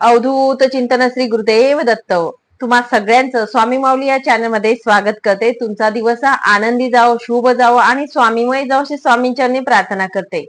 अवधूत चिंतन श्री गुरुदेव दत्त. तुम्हा सगळ्यांचं स्वामी माऊली या चॅनलमध्ये स्वागत करते. तुमचा दिवस आनंदी जाओ शुभ जाओ आणि स्वामीमय जाओ अशी स्वामींच्या प्रार्थना करते.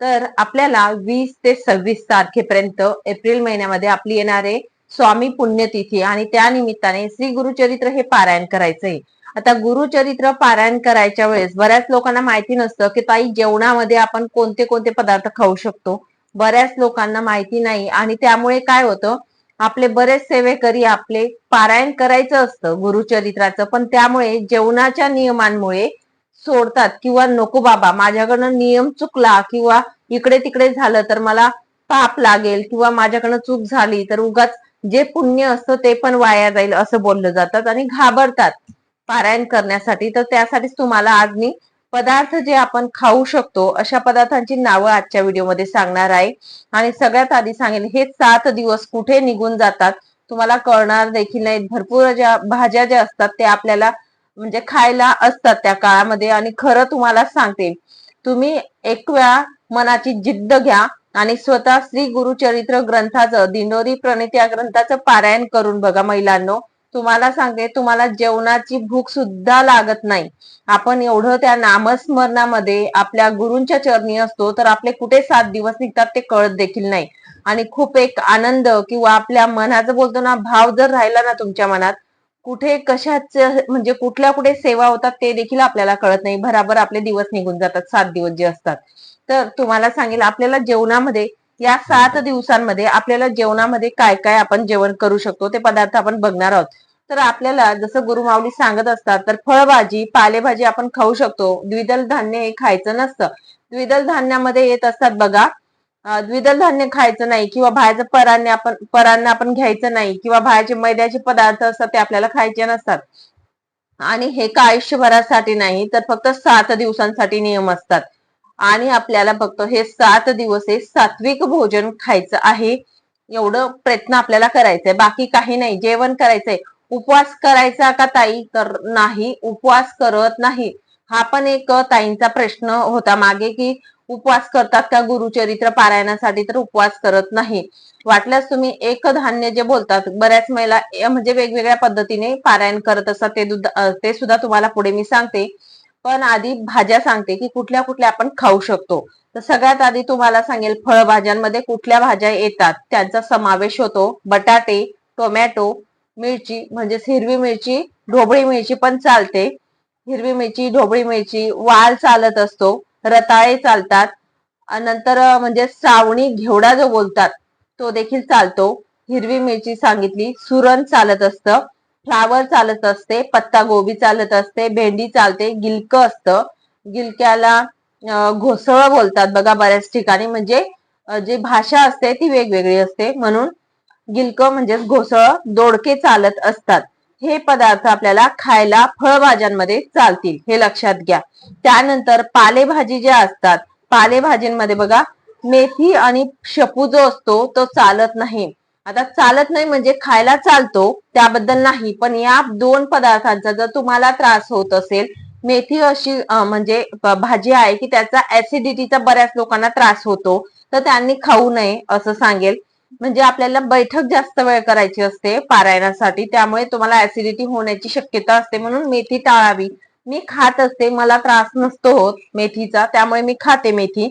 तर आपल्याला वीस ते सव्वीस तारखेपर्यंत एप्रिल महिन्यामध्ये आपली येणारे स्वामी पुण्यतिथी आणि त्या निमित्ताने श्री गुरुचरित्र हे पारायण करायचंय आता गुरुचरित्र पारायण करायच्या वेळेस बऱ्याच लोकांना माहिती नसतं की ताई जेवणामध्ये आपण कोणते कोणते पदार्थ खाऊ शकतो? बऱ्याच लोकांना माहिती नाही. आणि त्यामुळे काय होतं आपले बरेच सेवेकरी आपले पारायण करायचं असतं गुरुचरित्राचं. पण त्यामुळे जेवणाच्या नियमांमुळे सोडतात किंवा नको बाबा माझ्याकडनं नियम चुकला किंवा इकडे तिकडे झालं तर मला पाप लागेल किंवा माझ्याकडनं चूक झाली तर उगाच जे पुण्य असतं ते पण वाया जाईल असं बोललं जातात आणि घाबरतात. पारायण करण्यासाठी. तर त्यासाठीच तुम्हाला आज मी पदार्थ जे आपण खाऊ शकतो अशा पदार्थांची नावं आजच्या व्हिडिओमध्ये सांगणार आहे. आणि सगळ्यात आधी सांगेल हे सात दिवस कुठे निघून जातात तुम्हाला कळणार देखील नाहीत भरपूर ज्या भाज्या ज्या असतात त्या आपल्याला म्हणजे खायला असतात त्या काळामध्ये आणि खरं तुम्हाला सांगते तुम्ही एक वेळा मनाची जिद्द घ्या आणि स्वतः श्री गुरुचरित्र ग्रंथाचं दिनोरी प्रणित या ग्रंथाचं पारायण करून बघा महिलांनो. तुम्हाला सांगते तुम्हाला जेवणाची भूक सुद्धा लागत नाही. आपण एवढं त्या नामस्मरणामध्ये आपल्या गुरूंच्या चरणी असतो तर आपले कुठे सात दिवस निघतात ते कळत देखील नाही. आणि खूप एक आनंद किंवा आपल्या मनाचं बोलतो ना भाव जर राहिला ना तुमच्या मनात कुठे कशाच म्हणजे कुठल्या कुठे सेवा होतात ते देखील आपल्याला कळत नाही. भराभर आपले दिवस निघून जातात सात दिवस जे असतात. तर तुम्हाला सांगेल आपल्याला जेवणामध्ये या सात दिवसांमध्ये आपल्याला जेवणामध्ये काय काय आपण जेवण करू शकतो ते पदार्थ आपण बघणार आहोत. तर आपल्याला जसं गुरुमावली सांगत असतात तर फळभाजी पालेभाजी आपण खाऊ शकतो. द्विदल धान्य हे खायचं नसतं. द्विदल धान्यामध्ये येत असतात बघा द्विदल धान्य खायचं नाही किंवा बाहेरचं परान्य आपण परांना आपण घ्यायचं नाही किंवा बाहेरचे मैद्याचे पदार्थ असतात ते आपल्याला खायचे नसतात. आणि हे का आयुष्यभरासाठी नाही तर फक्त सात दिवसांसाठी नियम असतात. आणि आपल्याला फक्त हे सात दिवस हे सात्विक भोजन खायचं आहे. एवढं प्रयत्न आपल्याला करायचंय. बाकी काही नाही. जेवण करायचंय. उपवास करायचा का ताई? तर नाही. उपवास करत नाही. हा पण एक ताईंचा प्रश्न होता मागे की उपवास करतात का गुरुचरित्र पारायणासाठी तर उपवास करत नाही. वाटल्यास तुम्ही एक धान्य जे बोलतात बऱ्याच महिला म्हणजे वेगवेगळ्या पद्धतीने पारायण करत असतात. ते ते सुद्धा तुम्हाला पुढे मी सांगते. पण आधी भाज्या सांगते की कुठल्या कुठल्या आपण खाऊ शकतो. तर सगळ्यात आधी तुम्हाला सांगेल फळभाज्यांमध्ये कुठल्या भाज्या येतात? त्यांचा समावेश होतो. बटाटे टोमॅटो मिरची म्हणजे हिरवी मिरची ढोबळी मिरची पण चालते. हिरवी मिरची ढोबळी मिरची वाल चालत असतो. रताळे चालतात. नंतर म्हणजे सावणी घेवडा जो बोलतात तो देखील चालतो. हिरवी मिरची सांगितली सुरण चालत असतं. फ्लावर चालत असते पत्ता गोबी चालत असते भेंडी चालते गिलक असतं. गिलक्याला घोसळ बोलतात बघा बऱ्याच ठिकाणी. म्हणजे जी भाषा असते ती वेगवेगळी असते. म्हणून गिलक म्हणजे घोसळ दोडके चालत असतात. हे पदार्थ आपल्याला खायला फळभाज्यांमध्ये चालतील. हे लक्षात घ्या. त्यानंतर पालेभाजी ज्या असतात पालेभाजींमध्ये बघा मेथी आणि शपू जो असतो तो चालत नाही. आता चालत नाही म्हणजे खायला चालतो त्याबद्दल नाही. पण या दोन पदार्थांचा जर तुम्हाला त्रास होत असेल मेथी अशी म्हणजे भाजी आहे की त्याचा ऍसिडिटीचा बऱ्याच लोकांना त्रास होतो तर त्यांनी खाऊ नये असं सांगेल. म्हणजे आपल्याला बैठक जास्त वेळ करायची असते पारायणासाठी त्यामुळे तुम्हाला ऍसिडिटी होण्याची शक्यता असते म्हणून मेथी टाळावी. मी खात असते मला त्रास नसतो होत मेथीचा त्यामुळे मी खाते मेथी.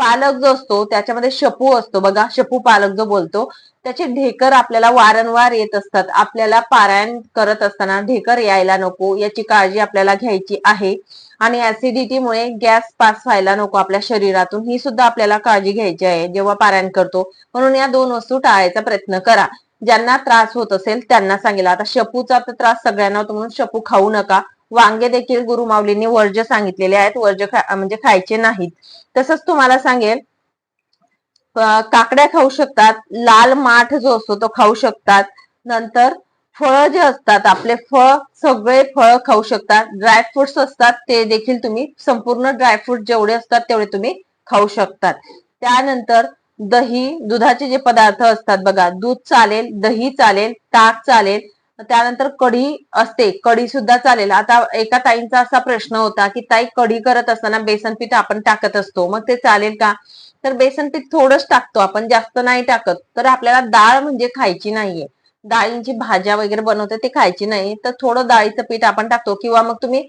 पालक जो असतो त्याच्यामध्ये शपू असतो. बघा शपू पालक जो बोलतो त्याचे ढेकर आपल्याला वारंवार येत असतात. आपल्याला पारायण करत असताना ढेकर यायला नको याची काळजी आपल्याला घ्यायची आहे. आणि ऍसिडिटीमुळे गॅस पास व्हायला नको आपल्या शरीरातून ही सुद्धा आपल्याला काळजी घ्यायची आहे. जेव्हा पारायण करतो म्हणून या दोन वस्तू टाळायचा प्रयत्न करा. ज्यांना त्रास होत असेल त्यांना सांगेल. आता शपूचा तर त्रास सगळ्यांना होतो म्हणून शपू खाऊ नका. वांगे देखील गुरु माऊलींनी वर्ज सांगितलेले आहेत. वर्ज म्हणजे खायचे नाहीत. तसंच तुम्हाला सांगेल काकड्या खाऊ शकतात. लाल माठ जो असतो तो खाऊ शकतात. नंतर फळ जे असतात आपले फळ सगळे फळ खाऊ शकतात. ड्रायफ्रुट्स असतात ते देखील तुम्ही संपूर्ण ड्रायफ्रूट जेवढे असतात तेवढे तुम्ही खाऊ शकतात. त्यानंतर दही दुधाचे जे पदार्थ असतात बघा दूध चालेल दही चालेल ताक चालेल त्यानंतर कढी असते. कढी सुद्धा चालेल. आता एका ताईंचा असा प्रश्न होता की ताई कढी करत असताना बेसन पीठ आपण टाकत असतो. मग ते चालेल का? तर बेसन पीठ थोडंच टाकतो आपण. जास्त नाही टाकत. तर आपल्याला डाळ म्हणजे खायची नाहीये. डाळींची भाज्या वगैरे बनवते ते खायची नाही. तर थोडं डाळीचं पीठ आपण टाकतो किंवा मग तुम्ही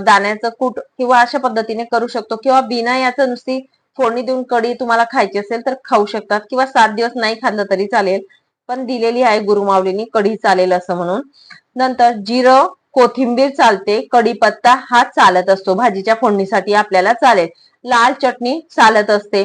दाण्याचं कूट किंवा अशा पद्धतीने करू शकतो. किंवा बिना याचं नुसती फोडणी देऊन कढी तुम्हाला खायची असेल तर खाऊ शकतात. किंवा सात दिवस नाही खाल्लं तरी चालेल. पण दिलेली आहे गुरुमावलीनी कढी चालेल असं म्हणून. नंतर जिरं कोथिंबीर चालते कढीपत्ता हा चालत असतो भाजीच्या फोडणीसाठी आपल्याला चालेल. लाल चटणी चालत असते.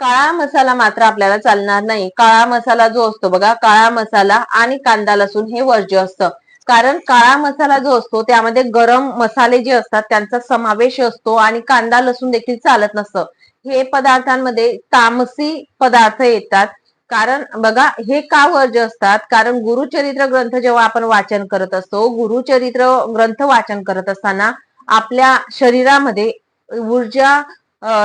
काळा मसाला मात्र आपल्याला चालणार नाही. काळा मसाला जो असतो बघा काळा मसाला आणि कांदा लसूण हे वर्ज्य असतं. कारण काळा मसाला जो असतो त्यामध्ये गरम मसाले जे असतात त्यांचा समावेश असतो आणि कांदा लसूण देखील चालत नसतं. हे पदार्थांमध्ये तामसी पदार्थ येतात. कारण बघा हे का वर्ज असतात? कारण गुरुचरित्र ग्रंथ जेव्हा आपण वाचन करत असतो गुरुचरित्र ग्रंथ वाचन करत असताना आपल्या शरीरामध्ये ऊर्जा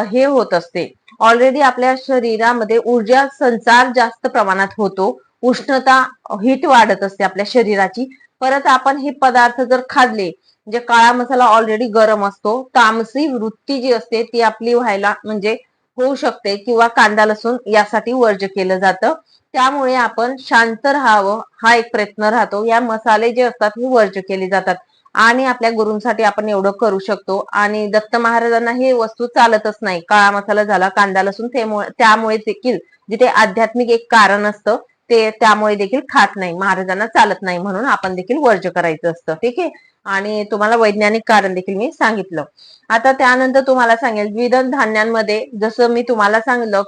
हे होत असते. ऑलरेडी आपल्या शरीरामध्ये ऊर्जा संचार जास्त प्रमाणात होतो. उष्णता हीट वाढत असते आपल्या शरीराची. परत आपण हे पदार्थ जर खाल्ले म्हणजे काळा मसाला ऑलरेडी गरम असतो. तामसी वृत्ती जी असते ती आपली व्हायला म्हणजे होऊ शकते किंवा कांदा लसूण यासाठी वर्ज केलं जातं. त्यामुळे आपण शांत राहावं हा एक प्रयत्न राहतो. या मसाले जे असतात हे वर्ज केले जातात. आणि आपल्या गुरूंसाठी आपण एवढं करू शकतो. आणि दत्त महाराजांना ही वस्तू चालतच नाही. काळा मसाला झाला कांदा लसूण त्यामुळे देखील जिथे आध्यात्मिक एक कारण असतं ते त्यामुळे देखील खात नाही. महाराजांना चालत नाही म्हणून आपण देखील वर्ज करायचं असतं. ठीक आहे? आणि तुम्हाला वैज्ञानिक कारण देखील मी सांगितलं. आता त्यानंतर तुम्हाला सांगेल द्विदल धान्यांमध्ये जसं मी तुम्हाला सांगितलं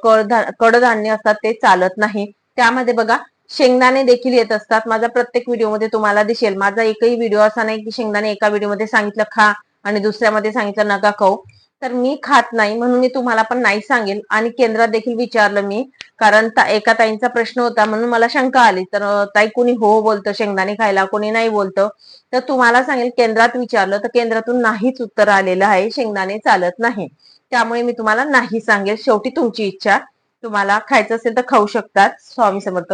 कडधान्य असतात ते चालत नाही. त्यामध्ये बघा शेंगदाणे देखील येत असतात. माझा प्रत्येक व्हिडिओमध्ये तुम्हाला दिसेल. माझा एकही व्हिडिओ असा नाही की शेंगदाणे एका व्हिडिओमध्ये सांगितलं खा आणि दुसऱ्यामध्ये सांगितलं नका खाऊ. तर मी खात नाही म्हणून मी तुम्हाला पण नाही सांगेल आणि केंद्रात देखील विचारलं मी. कारण ता- एका ताईंचा प्रश्न होता म्हणून मला शंका आली. तर ताई कोणी हो बोलतं शेंगदाणे खायला कोणी नाही बोलतं. तर तुम्हाला सांगेल केंद्रात विचारलं तर केंद्रातून नाहीच उत्तर आलेलं आहे. शेंगदाणे चालत नाही. त्यामुळे मी तुम्हाला नाही सांगेल शेवटी तुमची इच्छा. तुम्हाला खायचं असेल तर खाऊ शकतात स्वामी समर्थ.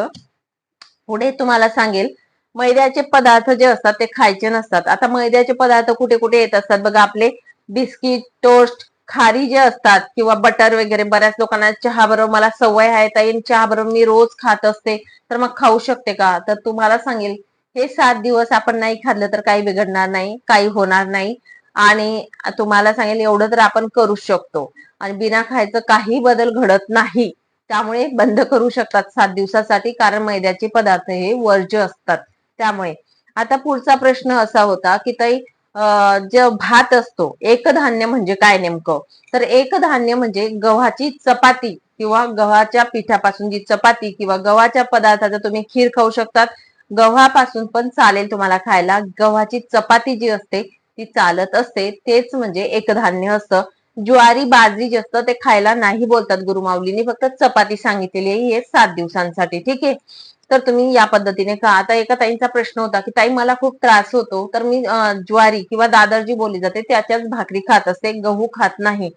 पुढे तुम्हाला सांगेल मैद्याचे पदार्थ जे असतात ते खायचे नसतात. आता मैद्याचे पदार्थ कुठे कुठे येत असतात? बघा आपले बिस्किट टोस्ट खारी जे असतात किंवा बटर वगैरे बऱ्याच लोकांना चहा बरोबर मला सवय आहे ताई चहा बरोबर मी रोज खात असते तर मग खाऊ शकते का? तर तुम्हाला सांगेल हे सात दिवस आपण नाही खाल्लं तर काही बिघडणार नाही काही होणार नाही. आणि तुम्हाला सांगेल एवढं तर आपण करू शकतो. आणि बिना खायचं काही बदल घडत नाही. त्यामुळे बंद करू शकतात सात दिवसासाठी कारण मैद्याचे पदार्थ हे वर्ज्य असतात. त्यामुळे आता पुढचा प्रश्न असा होता की ताई जे भात असतो एकधान्य म्हणजे काय नेमकं? तर एकधान्य म्हणजे गव्हाची चपाती किंवा गव्हाच्या पिठापासून जी चपाती किंवा गव्हाच्या पदार्थाचा तुम्ही खीर खाऊ शकतात. गव्हापासून पण चालेल तुम्हाला खायला. गव्हाची चपाती जी असते ती चालत असते. तेच म्हणजे एकधान्य असतं. ज्वारी बाजरी जे असतं ते खायला नाही बोलतात गुरुमाऊलीने. फक्त चपाती सांगितलेली आहे. हे सात दिवसांसाठी. ठीक आहे? तर तुम्ही या पद्धतीने खा आता एका ताईंचा प्रश्न होता की ताई मला खूप त्रास होतो. तर मी ज्वारी किंवा दादर जी बोलली जाते त्याच्याच भाकरी खात असते गहू खात नाही.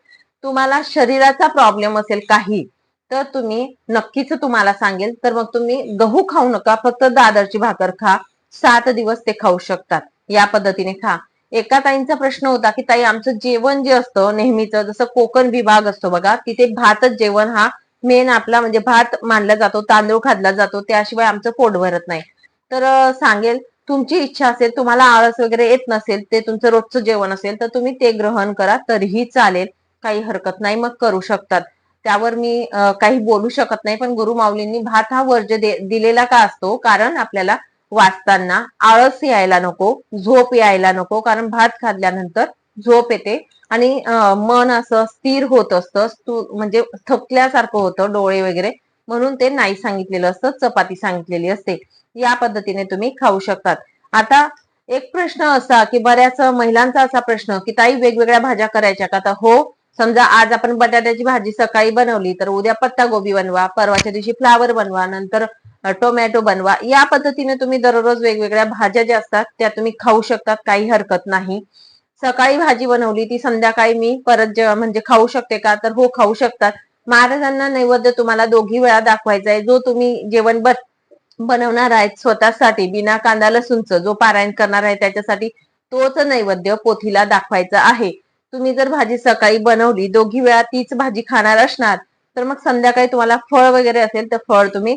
तुम्हाला शरीराचा प्रॉब्लेम असेल काही तर तुम्ही नक्कीच तुम्हाला सांगेल. तर मग तुम्ही गहू खाऊ नका फक्त दादरची भाकर खा. सात दिवस ते खाऊ शकतात. या पद्धतीने खा. एका ताईंचा प्रश्न होता की ताई आमचं जेवण जे असतं नेहमीचं जसं कोकण विभाग असतो बघा तिथे भातच जेवण हा मेन आपला म्हणजे भात मानला जातो तांदूळ खाल्ला जातो त्याशिवाय आमचं पोट भरत नाही. तर सांगेल तुमची इच्छा असेल तुम्हाला आळस वगैरे येत नसेल ते तुमचं रोजचं जेवण असेल तर तुम्ही ते ग्रहण करा तरीही चालेल काही हरकत नाही मग करू शकतात. त्यावर मी काही बोलू शकत नाही पण गुरु माऊलींनी भात हा वर्ज दिलेला का असतो? कारण आपल्याला वाचताना आळस यायला नको झोप यायला नको कारण भात खाल्ल्यानंतर झोप येते. आणि मन असं स्थिर होत असतं. म्हणजे थकल्यासारखं होतं डोळे वगैरे. म्हणून ते नाही सांगितलेलं असतं. चपाती सांगितलेली असते. या पद्धतीने तुम्ही खाऊ शकतात. आता एक प्रश्न असा की बऱ्याच महिलांचा असा प्रश्न की ताई वेगवेगळ्या भाज्या करायच्या का? तर हो समजा आज आपण बटाट्याची भाजी सकाळी बनवली तर उद्या पत्ता गोबी बनवा परवाच्या दिवशी फ्लावर बनवा नंतर टोमॅटो बनवा. या पद्धतीने तुम्ही दररोज वेगवेगळ्या भाज्या ज्या असतात त्या तुम्ही खाऊ शकतात. काही हरकत नाही. सकाळी भाजी बनवली ती संध्याकाळी मी परत जे- म्हणजे खाऊ शकते का तर हो खाऊ शकतात. महाराजांना नैवेद्य तुम्हाला दोघी वेळा दाखवायचा आहे. जो तुम्ही जेवण बन- बनवणार आहेत स्वतःसाठी बिना कांदा लसूणचं जो पारायण करणार आहे त्याच्यासाठी तोच नैवेद्य पोथीला दाखवायचा आहे. तुम्ही जर भाजी सकाळी बनवली दोघी वेळा तीच भाजी खाणार असणार तर मग संध्याकाळी तुम्हाला फळ वगैरे असेल तर फळ तुम्ही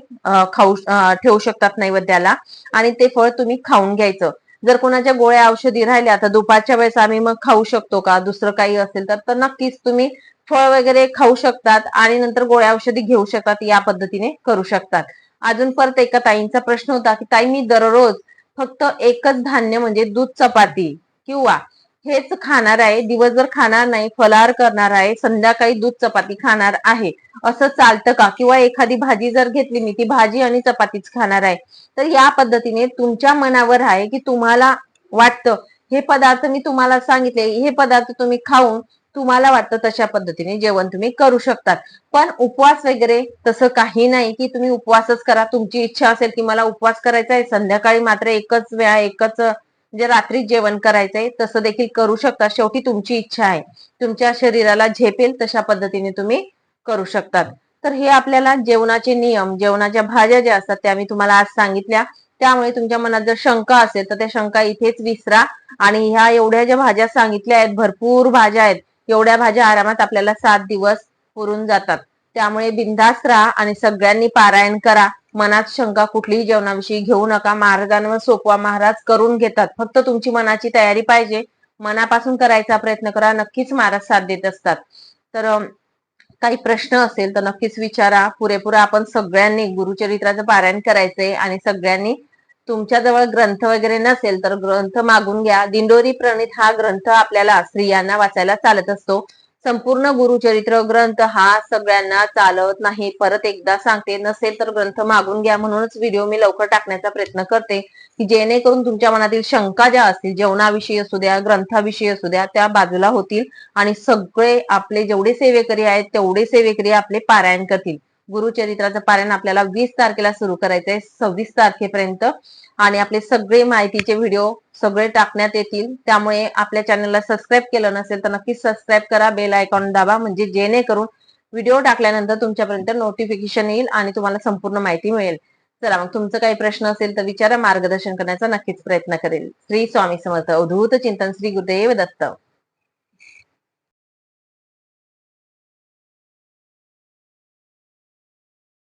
खाऊ ठेवू शकतात नैवेद्याला. आणि ते फळ तुम्ही खाऊन घ्यायचं. जर कोणाच्या गोळ्या औषधी राहिल्या तर दुपारच्या वेळेस आम्ही मग खाऊ शकतो का? दुसरं काही असेल तर तर नक्कीच तुम्ही फळ वगैरे खाऊ शकतात आणि नंतर गोळ्या औषधी घेऊ शकतात या पद्धतीने करू शकतात. अजून परत एका ताईंचा प्रश्न होता की ताई मी दररोज फक्त एकच धान्य म्हणजे दूध चपाती किंवा हेच खाणार आहे. दिवसभर खाणार नाही फलाहार करणार आहे संध्याकाळी दूध चपाती खाणार आहे असं चालतं का? किंवा एखादी भाजी जर घेतली मी ती भाजी आणि चपातीच खाणार आहे. तर या पद्धतीने तुमच्या मनावर आहे की तुम्हाला वाटतं हे पदार्थ मी तुम्हाला सांगितले हे पदार्थ तुम्ही खाऊन तुम्हाला वाटतं तशा पद्धतीने जेवण तुम्ही करू शकतात. पण उपवास वगैरे तसं काही नाही की तुम्ही उपवासच करा. तुमची इच्छा असेल की मला उपवास करायचा आहे संध्याकाळी मात्र एकच वेळा एकच म्हणजे रात्री जेवण करायचंय तसं देखील करू शकता. शेवटी तुमची इच्छा आहे. तुमच्या शरीराला झेपेल तशा पद्धतीने तुम्ही करू शकतात. तर हे आपल्याला जेवणाचे नियम जेवणाच्या भाज्या ज्या असतात त्या मी तुम्हाला आज सांगितल्या. त्यामुळे तुमच्या मनात जर शंका असेल तर त्या शंका इथेच विसरा. आणि ह्या एवढ्या ज्या भाज्या सांगितल्या आहेत भरपूर भाज्या आहेत एवढ्या भाज्या आरामात आपल्याला सात दिवस पुरून जातात. त्यामुळे बिंदास्त राहा आणि सगळ्यांनी पारायण करा. मनात शंका कुठलीही जेवणाविषयी घेऊ नका. महाराजांवर सोपवा महाराज करून घेतात. फक्त तुमची मनाची तयारी पाहिजे. मनापासून करायचा प्रयत्न करा. नक्कीच महाराज साथ देत असतात. तर काही प्रश्न असेल तर नक्कीच विचारा. पुरेपूर आपण सगळ्यांनी गुरुचरित्राचं पारायण करायचंय आणि सगळ्यांनी तुमच्याजवळ ग्रंथ वगैरे नसेल तर ग्रंथ मागून घ्या. दिंडोरी प्रणित हा ग्रंथ आपल्याला स्त्रियांना वाचायला चालत असतो. संपूर्ण गुरुचरित्र ग्रंथ हा सगळ्यांना चालत नाही. परत एकदा सांगते नसेल तर ग्रंथ मागून घ्या म्हणूनच व्हिडिओ मी लवकर टाकण्याचा प्रयत्न करते. की जेणेकरून तुमच्या मनातील शंका ज्या असतील जेवणाविषयी असू द्या ग्रंथाविषयी असू द्या त्या बाजूला होतील आणि सगळे आपले जेवढे सेवेकरी आहेत तेवढे सेवेकरी आपले पारायण करतील. गुरुचरित्राचं पारायण आपल्याला वीस तारखेला सुरू करायचंय सव्वीस तारखेपर्यंत. आणि आपले सगळे माहितीचे व्हिडिओ सगळे टाकण्यात येतील. त्यामुळे आपल्या चॅनलला सबस्क्राईब केलं नसेल तर नक्कीच सबस्क्राईब करा. बेल आयकॉन दाबा म्हणजे जेणेकरून व्हिडिओ टाकल्यानंतर तुमच्यापर्यंत नोटिफिकेशन येईल आणि तुम्हाला संपूर्ण माहिती मिळेल. चला मग तुमचं काही प्रश्न असेल तर विचारा. मार्गदर्शन करण्याचा नक्कीच प्रयत्न करेल. श्री स्वामी समर्थ. अवधूत चिंतन श्री गुरुदेव दत्त.